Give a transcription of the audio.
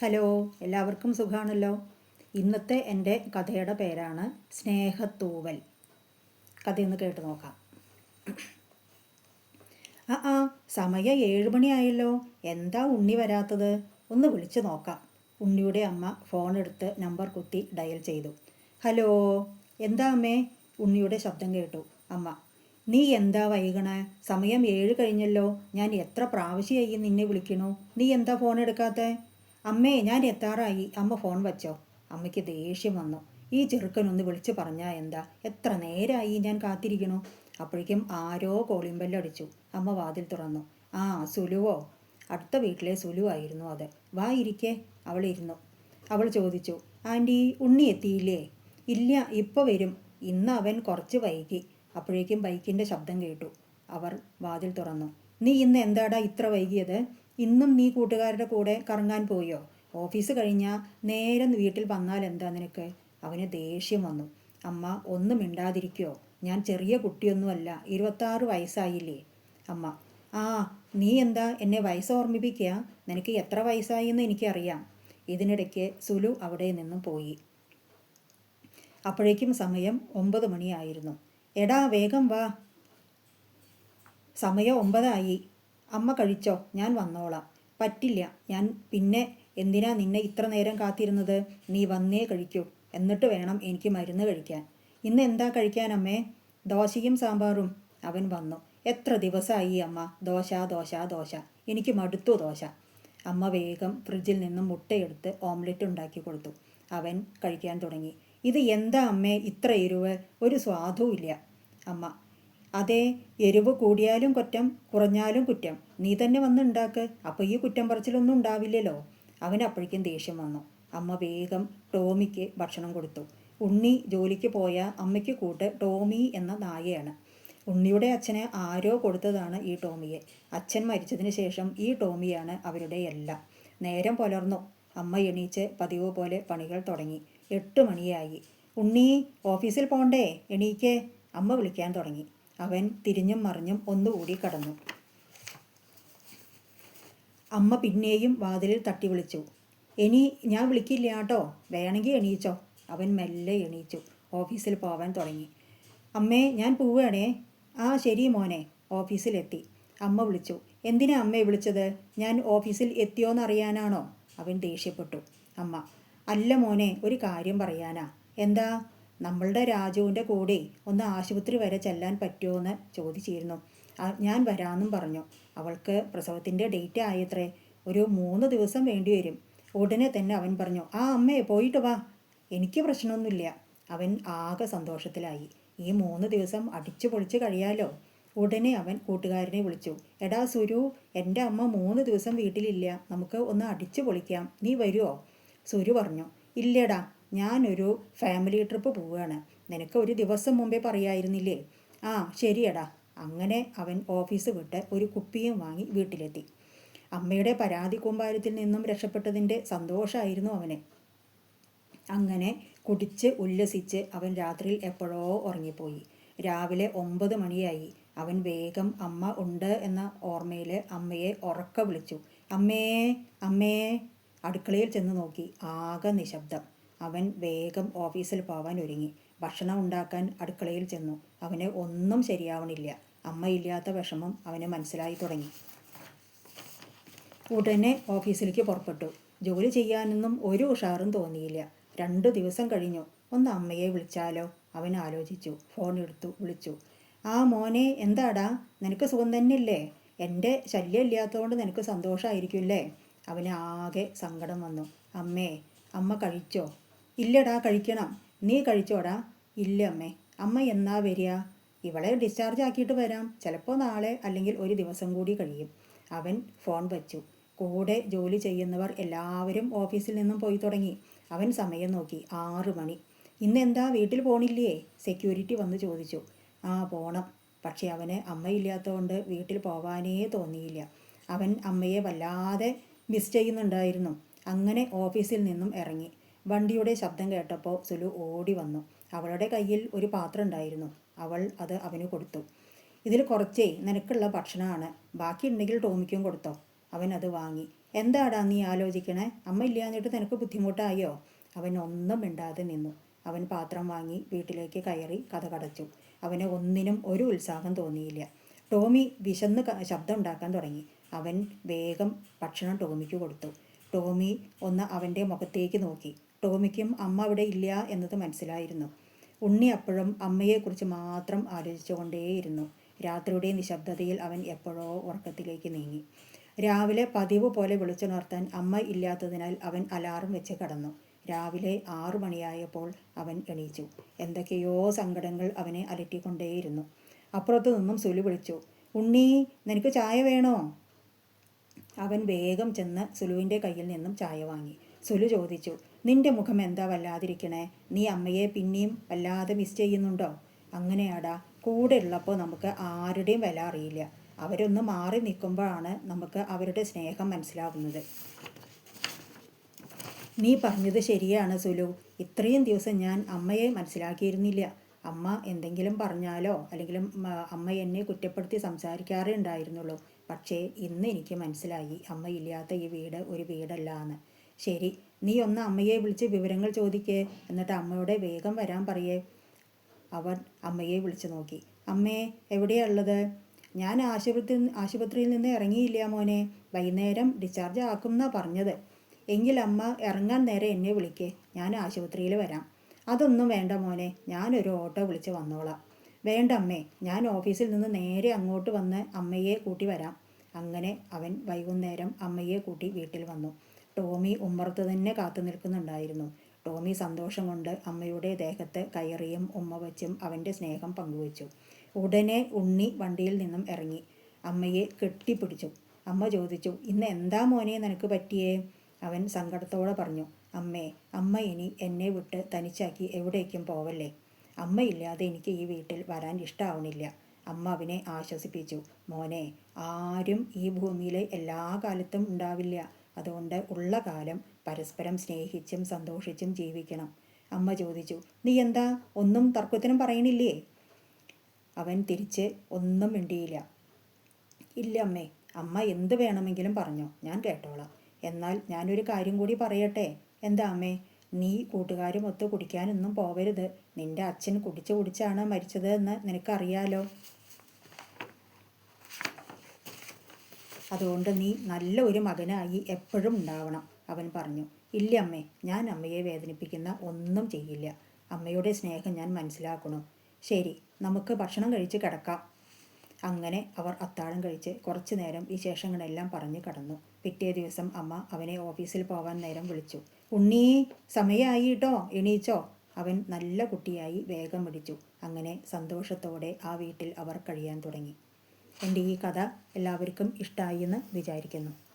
Hello എല്ലാവർക്കും സുഖമാണല്ലോ ഇന്നത്തെ എന്റെ കഥയുടെ പേരാണ് സ്നേഹത്തൂവൽ. കഥയൊന്ന് കേട്ട് നോക്കാം. ആ ആ സമയം ഏഴ് മണിയായല്ലോ. എന്താ ഉണ്ണി വരാത്തത്? ഒന്ന് വിളിച്ചു നോക്കാം. ഉണ്ണിയുടെ അമ്മ ഫോൺ എടുത്ത് നമ്പർ കുത്തി ഡയൽ ചെയ്തു. ഹലോ എന്താ അമ്മേ? ഉണ്ണിയുടെ ശബ്ദം കേട്ടു. അമ്മ നീ എന്താ വൈകണേ? സമയം ഏഴ് കഴിഞ്ഞല്ലോ. ഞാൻ എത്ര പ്രാവശ്യമായി നിന്നെ വിളിക്കണു. നീ എന്താ ഫോൺ എടുക്കാത്തേ? അമ്മേ ഞാൻ എത്താറായി. അമ്മ ഫോൺ വച്ചോ? അമ്മയ്ക്ക് ദേഷ്യം വന്നു. ഈ ചെറുക്കനൊന്ന് വിളിച്ചു പറഞ്ഞാ എന്താ? എത്ര നേരമായി ഞാൻ കാത്തിരിക്കണു? അപ്പോഴേക്കും ആരോ കോളിംഗ് ബെല്ലടിച്ചു അമ്മ വാതിൽ തുറന്നു. ആ സുലുവോ? അടുത്ത വീട്ടിലെ സുലു ആയിരുന്നു അത്. വാ ഇരിക്കേ. അവളിരുന്നു അവൾ ചോദിച്ചു ആന്റി ഉണ്ണി എത്തിയില്ലേ? ഇല്ല ഇപ്പോൾ വരും. ഇന്ന് അവൻ കുറച്ച് വൈകി. അപ്പോഴേക്കും ബൈക്കിന്റെ ശബ്ദം കേട്ടു. അവർ വാതിൽ തുറന്നു. നീ ഇന്ന് എന്താടാ ഇത്ര വൈകിയത്? ഇന്നും നീ കൂട്ടുകാരുടെ കൂടെ കറങ്ങാൻ പോയോ? ഓഫീസ് കഴിഞ്ഞാൽ നേരെ വീട്ടിൽ വന്നാൽ എന്താ നിനക്ക്? അവന് ദേഷ്യം വന്നു. അമ്മ ഒന്നും മിണ്ടാതിരിക്കോ? ഞാൻ ചെറിയ കുട്ടിയൊന്നുമല്ല ഇരുപത്താറ് വയസ്സായില്ലേ? അമ്മ ആ നീ എന്താ എന്നെ വയസ്സ് ഓർമ്മിപ്പിക്കുക നിനക്ക് എത്ര വയസ്സായി എന്ന് എനിക്കറിയാം. ഇതിനിടയ്ക്ക് സുലു അവിടെ നിന്നും പോയി. അപ്പോഴേക്കും സമയം ഒമ്പത് മണിയായിരുന്നു. എടാ വേഗം വാ. സമയം ഒമ്പതായി. അമ്മ കഴിച്ചോ? ഞാൻ വന്നോളാം. പറ്റില്ല. ഞാൻ പിന്നെ എന്തിനാ നിന്നെ ഇത്ര നേരം കാത്തിരുന്നത്? നീ വന്നേ കഴിക്കൂ. എന്നിട്ട് വേണം എനിക്ക് മരുന്ന് കഴിക്കാൻ. ഇന്ന് എന്താ കഴിക്കാൻ അമ്മേ? ദോശയും സാമ്പാറും. അവൻ വന്നു. എത്ര ദിവസമായി അമ്മ? ദോശ ദോശ ദോശ. എനിക്ക് മടുത്തു ദോശ. അമ്മ വേഗം ഫ്രിഡ്ജിൽ നിന്നും മുട്ടയെടുത്ത് ഓംലെറ്റ് ഉണ്ടാക്കി കൊടുത്തു. അവൻ കഴിക്കാൻ തുടങ്ങി. ഇത് എന്താ അമ്മേ? ഇത്ര എരിവ്. ഒരു സ്വാദുവില്ല അമ്മ അതെ എരിവ് കൂടിയാലും കുറ്റം കുറഞ്ഞാലും കുറ്റം. നീ തന്നെ വന്നുണ്ടാക്ക് അപ്പൊ അപ്പോൾ ഈ കുറ്റം പറച്ചിലൊന്നും ഉണ്ടാവില്ലല്ലോ. അവൻ അപ്പോഴേക്കും ദേഷ്യം വന്നു. അമ്മ വേഗം ടോമിക്ക് ഭക്ഷണം കൊടുത്തു. ഉണ്ണി ജോലിക്ക് പോയ അമ്മയ്ക്ക് കൂട്ട് ടോമി എന്ന നായയാണ്. ഉണ്ണിയുടെ അച്ഛനെ ആരോ കൊടുത്തതാണ് ഈ ടോമിയെ. അച്ഛൻ മരിച്ചതിന് ശേഷം ഈ ടോമിയാണ് അവരുടെ എല്ലാം. നേരം പുലർന്നു. അമ്മ എണീച്ച് പതിവ് പോലെ പണികൾ തുടങ്ങി. എട്ട് മണിയായി. ഉണ്ണി ഓഫീസിൽ പോണ്ടേ? എണീക്കേ. അമ്മ വിളിക്കാൻ തുടങ്ങി. അവൻ തിരിഞ്ഞും മറിഞ്ഞും ഒന്നുകൂടി കടന്നു. അമ്മ പിന്നെയും വാതിലിൽ തട്ടി വിളിച്ചു ഇനി ഞാൻ വിളിക്കില്ല കേട്ടോ. വേണമെങ്കിൽ എണീച്ചോ. അവൻ മെല്ലെ എണീച്ചു. ഓഫീസിൽ പോവാൻ തുടങ്ങി. അമ്മേ ഞാൻ പോവുകയാണേ. ആ ശരി മോനെ. ഓഫീസിലെത്തി അമ്മ വിളിച്ചു. എന്തിനാ അമ്മയെ വിളിച്ചത്? ഞാൻ ഓഫീസിൽ എത്തിയോന്ന് അറിയാനാണോ? അവൻ ദേഷ്യപ്പെട്ടു. അമ്മ അല്ല മോനെ ഒരു കാര്യം പറയാനാ. എന്താ? നമ്മളുടെ രാജുവിന്റെ കൂടെ ഒന്ന് ആശുപത്രി വരെ ചെല്ലാൻ പറ്റുമോ എന്ന് ചോദിച്ചിരുന്നു ഞാൻ വരാമെന്നും പറഞ്ഞു. അവൾക്ക് പ്രസവത്തിന്റെ ഡേറ്റ് ആയത്രേ ഒരു മൂന്ന് ദിവസം വേണ്ടി വരും. ഉടനെ തന്നെ അവൻ പറഞ്ഞു ആ അമ്മേ പോയിട്ട് വാ. എനിക്ക് പ്രശ്നമൊന്നുമില്ല. അവൻ ആകെ സന്തോഷത്തിലായി. ഈ മൂന്ന് ദിവസം അടിച്ചു പൊളിച്ച് കഴിയാലോ? ഉടനെ അവൻ കൂട്ടുകാരനെ വിളിച്ചു. എടാ സുരു എന്റെ അമ്മ മൂന്ന് ദിവസം വീട്ടിലില്ല. നമുക്ക് ഒന്ന് അടിച്ചു പൊളിക്കാം. നീ വരുമോ സുരു പറഞ്ഞു. ഇല്ലടാ ഞാനൊരു ഫാമിലി ട്രിപ്പ് പോവുകയാണ്. നിനക്ക് ഒരു ദിവസം മുമ്പേ പറയായിരുന്നില്ലേ? ആ ശരിയടാ. അങ്ങനെ അവൻ ഓഫീസ് വിട്ട് ഒരു കുപ്പിയും വാങ്ങി വീട്ടിലെത്തി. അമ്മയുടെ പരാതി കൂമ്പാരത്തിൽ നിന്നും രക്ഷപ്പെട്ടതിന്റെ സന്തോഷമായിരുന്നു അവന്. അങ്ങനെ കുടിച്ച് ഉല്ലസിച്ച് അവൻ രാത്രിയിൽ എപ്പോഴോ ഉറങ്ങിപ്പോയി. രാവിലെ ഒമ്പത് മണിയായി. അവൻ വേഗം അമ്മ ഉണ്ട് എന്ന ഓർമ്മയിൽ അമ്മയെ ഉറക്ക വിളിച്ചു. അമ്മേ അമ്മേ അടുക്കളയിൽ ചെന്ന് നോക്കി. ആകെ നിശബ്ദം. അവൻ വേഗം ഓഫീസിൽ പോവാൻ ഒരുങ്ങി. ഭക്ഷണം ഉണ്ടാക്കാൻ അടുക്കളയിൽ ചെന്നു. അവന് ഒന്നും ശരിയാവണില്ല. അമ്മയില്ലാത്ത വിഷമം അവന് മനസ്സിലായി തുടങ്ങി. ഉടനെ ഓഫീസിലേക്ക് പുറപ്പെട്ടു. ജോലി ചെയ്യാനൊന്നും ഒരു ഉഷാറും തോന്നിയില്ല. രണ്ടു ദിവസം കഴിഞ്ഞു. ഒന്ന് അമ്മയെ വിളിച്ചാലോ? അവൻ ആലോചിച്ചു. ഫോൺ എടുത്തു വിളിച്ചു. ആ മോനെ എന്താടാ? നിനക്ക് സുഖം തന്നെയല്ലേ? എന്റെ ശല്യം ഇല്ലാത്തതുകൊണ്ട് നിനക്ക് സന്തോഷമായിരിക്കും അല്ലേ? അവന് ആകെ സങ്കടം വന്നു. അമ്മേ അമ്മ കഴിച്ചോ? ഇല്ലടാ കഴിക്കണം. നീ കഴിച്ചോടാ. ഇല്ല അമ്മേ. അമ്മ എന്നാ വരിക? ഇവളെ ഡിസ്ചാർജ് ആക്കിയിട്ട് വരാം. ചിലപ്പോൾ നാളെ അല്ലെങ്കിൽ ഒരു ദിവസം കൂടി കഴിയും. അവൻ ഫോൺ വച്ചു. കൂടെ ജോലി ചെയ്യുന്നവർ എല്ലാവരും ഓഫീസിൽ നിന്നും പോയി തുടങ്ങി. അവൻ സമയം നോക്കി. ആറ് മണി. ഇന്ന് എന്താ വീട്ടിൽ പോണില്ലേ? സെക്യൂരിറ്റി വന്ന് ചോദിച്ചു. ആ പോണം. പക്ഷേ അവന് അമ്മയില്ലാത്തതുകൊണ്ട് വീട്ടിൽ പോവാനേ തോന്നിയില്ല. അവൻ അമ്മയെ വല്ലാതെ മിസ് ചെയ്യുന്നുണ്ടായിരുന്നു. അങ്ങനെ ഓഫീസിൽ നിന്നും ഇറങ്ങി. വണ്ടിയുടെ ശബ്ദം കേട്ടപ്പോൾ സുലു ഓടി വന്നു. അവളുടെ കയ്യിൽ ഒരു പാത്രം ഉണ്ടായിരുന്നു. അവൾ അത് അവന് കൊടുത്തു. ഇതിൽ കുറച്ചേ നിനക്കുള്ള ഭക്ഷണമാണ്. ബാക്കി ഉണ്ടെങ്കിൽ ടോമിക്കും കൊടുത്തോ. അവൻ അത് വാങ്ങി. എന്താടാ നീ ആലോചിക്കണേ? അമ്മ ഇല്ലാഞ്ഞിട്ട് നിനക്ക് ബുദ്ധിമുട്ടായോ? അവൻ ഒന്നും മിണ്ടാതെ നിന്നു. അവൻ പാത്രം വാങ്ങി വീട്ടിലേക്ക് കയറി കഥ കടച്ചു. അവന് ഒന്നിനും ഒരു ഉത്സാഹം തോന്നിയില്ല. ടോമി വിശന്ന് ശബ്ദം ഉണ്ടാക്കാൻ തുടങ്ങി. അവൻ വേഗം ഭക്ഷണം ടോമിക്ക് കൊടുത്തു. ടോമി ഒന്ന് അവന്റെ മുഖത്തേക്ക് നോക്കി. ടോമിക്കും അമ്മ അവിടെ ഇല്ല എന്നത് മനസ്സിലായിരുന്നു. ഉണ്ണി അപ്പോഴും അമ്മയെക്കുറിച്ച് മാത്രം ആലോചിച്ചുകൊണ്ടേയിരുന്നു. രാത്രിയുടെ നിശബ്ദതയിൽ അവൻ എപ്പോഴോ ഉറക്കത്തിലേക്ക് നീങ്ങി. രാവിലെ പതിവ് പോലെ വിളിച്ചുണർത്താൻ അമ്മ ഇല്ലാത്തതിനാൽ അവൻ അലാറം വെച്ച് കടന്നു. രാവിലെ ആറു മണിയായപ്പോൾ അവൻ എണീച്ചു. എന്തൊക്കെയോ സങ്കടങ്ങൾ അവനെ അലട്ടിക്കൊണ്ടേയിരുന്നു. അപ്പുറത്തു നിന്നും സുലു വിളിച്ചു ഉണ്ണി നിനക്ക് ചായ വേണോ? അവൻ വേഗം ചെന്ന് സുലുവിന്റെ കയ്യിൽ നിന്നും ചായ വാങ്ങി. സുലു ചോദിച്ചു നിന്റെ മുഖം എന്താ വല്ലാതിരിക്കണേ? നീ അമ്മയെ പിന്നെയും വല്ലാതെ മിസ് ചെയ്യുന്നുണ്ടോ? അങ്ങനെയാടാ കൂടെ ഉള്ളപ്പോൾ നമുക്ക് ആരുടെയും വില അറിയില്ല. അവരൊന്ന് മാറി നിൽക്കുമ്പോഴാണ് നമുക്ക് അവരുടെ സ്നേഹം മനസ്സിലാവുന്നത്. നീ പറഞ്ഞത് ശരിയാണ് സുലു. ഇത്രയും ദിവസം ഞാൻ അമ്മയെ മനസ്സിലാക്കിയിരുന്നില്ല. അമ്മ എന്തെങ്കിലും പറഞ്ഞാലോ അല്ലെങ്കിൽ അമ്മ എന്നെ കുറ്റപ്പെടുത്തി സംസാരിക്കാറേ ഉണ്ടായിരുന്നുള്ളൂ. പക്ഷേ ഇന്ന് എനിക്ക് മനസ്സിലായി. അമ്മയില്ലാത്ത ഈ വീട് ഒരു വീടല്ല എന്ന് ശരി നീ ഒന്ന് അമ്മയെ വിളിച്ച് വിവരങ്ങൾ ചോദിക്കേ എന്നിട്ട് അമ്മയോടെ വേഗം വരാൻ പറയേ. അവൻ അമ്മയെ വിളിച്ചു നോക്കി. അമ്മേ എവിടെയാ ഉള്ളത്? ഞാൻ ആശുപത്രി ആശുപത്രിയിൽ നിന്ന് ഇറങ്ങിയില്ല മോനെ. വൈകുന്നേരം ഡിസ്ചാർജ് ആക്കുമെന്നാ പറഞ്ഞത്. എങ്കിൽ അമ്മ ഇറങ്ങാൻ നേരെ എന്നെ വിളിക്കേ. ഞാൻ ആശുപത്രിയിൽ വരാം. അതൊന്നും വേണ്ട മോനെ ഞാനൊരു ഓട്ടോ വിളിച്ച് വന്നോളാം. വേണ്ട അമ്മേ ഞാൻ ഓഫീസിൽ നിന്ന് നേരെ അങ്ങോട്ട് വന്ന് അമ്മയെ കൂട്ടി വരാം. അങ്ങനെ അവൻ വൈകുന്നേരം അമ്മയെ കൂട്ടി വീട്ടിൽ വന്നു. ടോമി ഉമ്മറത്ത് തന്നെ കാത്തു നിൽക്കുന്നുണ്ടായിരുന്നു. ടോമി സന്തോഷം കൊണ്ട് അമ്മയുടെ ദേഹത്ത് കയറിയും ഉമ്മ വച്ചും അവന്റെ സ്നേഹം പങ്കുവച്ചു. ഉടനെ ഉണ്ണി വണ്ടിയിൽ നിന്നും ഇറങ്ങി. അമ്മയെ കെട്ടിപ്പിടിച്ചു. അമ്മ ചോദിച്ചു ഇന്ന് എന്താ മോനെ നിനക്ക് പറ്റിയേ? അവൻ സങ്കടത്തോടെ പറഞ്ഞു അമ്മേ അമ്മ ഇനി എന്നെ വിട്ട് തനിച്ചാക്കി എവിടേക്കും പോവല്ലേ? അമ്മയില്ലാതെ എനിക്ക് ഈ വീട്ടിൽ വരാൻ ഇഷ്ടമാവണില്ല അമ്മ അവനെ ആശ്വസിപ്പിച്ചു മോനെ ആരും ഈ ഭൂമിയിലെ എല്ലാ കാലത്തും ഉണ്ടാവില്ല. അതുകൊണ്ട് ഉള്ള കാലം പരസ്പരം സ്നേഹിച്ചും സന്തോഷിച്ചും ജീവിക്കണം. അമ്മ ചോദിച്ചു നീ എന്താ? ഒന്നും തർക്കത്തിനും പറയണില്ലേ? അവൻ തിരിച്ച് ഒന്നും മിണ്ടിയില്ല. ഇല്ല അമ്മേ അമ്മ എന്ത് വേണമെങ്കിലും പറഞ്ഞോ ഞാൻ കേട്ടോളാം. എന്നാൽ ഞാനൊരു കാര്യം കൂടി പറയട്ടെ. എന്താ അമ്മേ നീ കൂട്ടുകാരും ഒത്ത് കുടിക്കാനൊന്നും പോവരുത്. നിന്റെ അച്ഛൻ കുടിച്ച് കുടിച്ചാണ് മരിച്ചത് എന്ന് നിനക്കറിയാലോ. അതുകൊണ്ട് നീ നല്ല ഒരു മകനായി എപ്പോഴും ഉണ്ടാവണം അവൻ പറഞ്ഞു. ഇല്ല അമ്മേ ഞാൻ അമ്മയെ വേദനിപ്പിക്കുന്ന ഒന്നും ചെയ്യില്ല. അമ്മയുടെ സ്നേഹം ഞാൻ മനസ്സിലാക്കണു ശരി നമുക്ക് ഭക്ഷണം കഴിച്ച് കിടക്കാം. അങ്ങനെ അവർ അത്താഴം കഴിച്ച് കുറച്ചു നേരം വിശേഷങ്ങളെല്ലാം പറഞ്ഞു കടന്നു. പിറ്റേ ദിവസം അമ്മ അവനെ ഓഫീസിൽ പോകാൻ നേരം വിളിച്ചു. ഉണ്ണി സമയമായി കേട്ടോ എണീച്ചോ? അവൻ നല്ല കുട്ടിയായി വേഗം പിടിച്ചു അങ്ങനെ സന്തോഷത്തോടെ ആ വീട്ടിൽ അവർ കഴിയാൻ തുടങ്ങി. എന്റെ ഈ കഥ എല്ലാവർക്കും ഇഷ്ടമായി എന്ന് വിചാരിക്കുന്നു.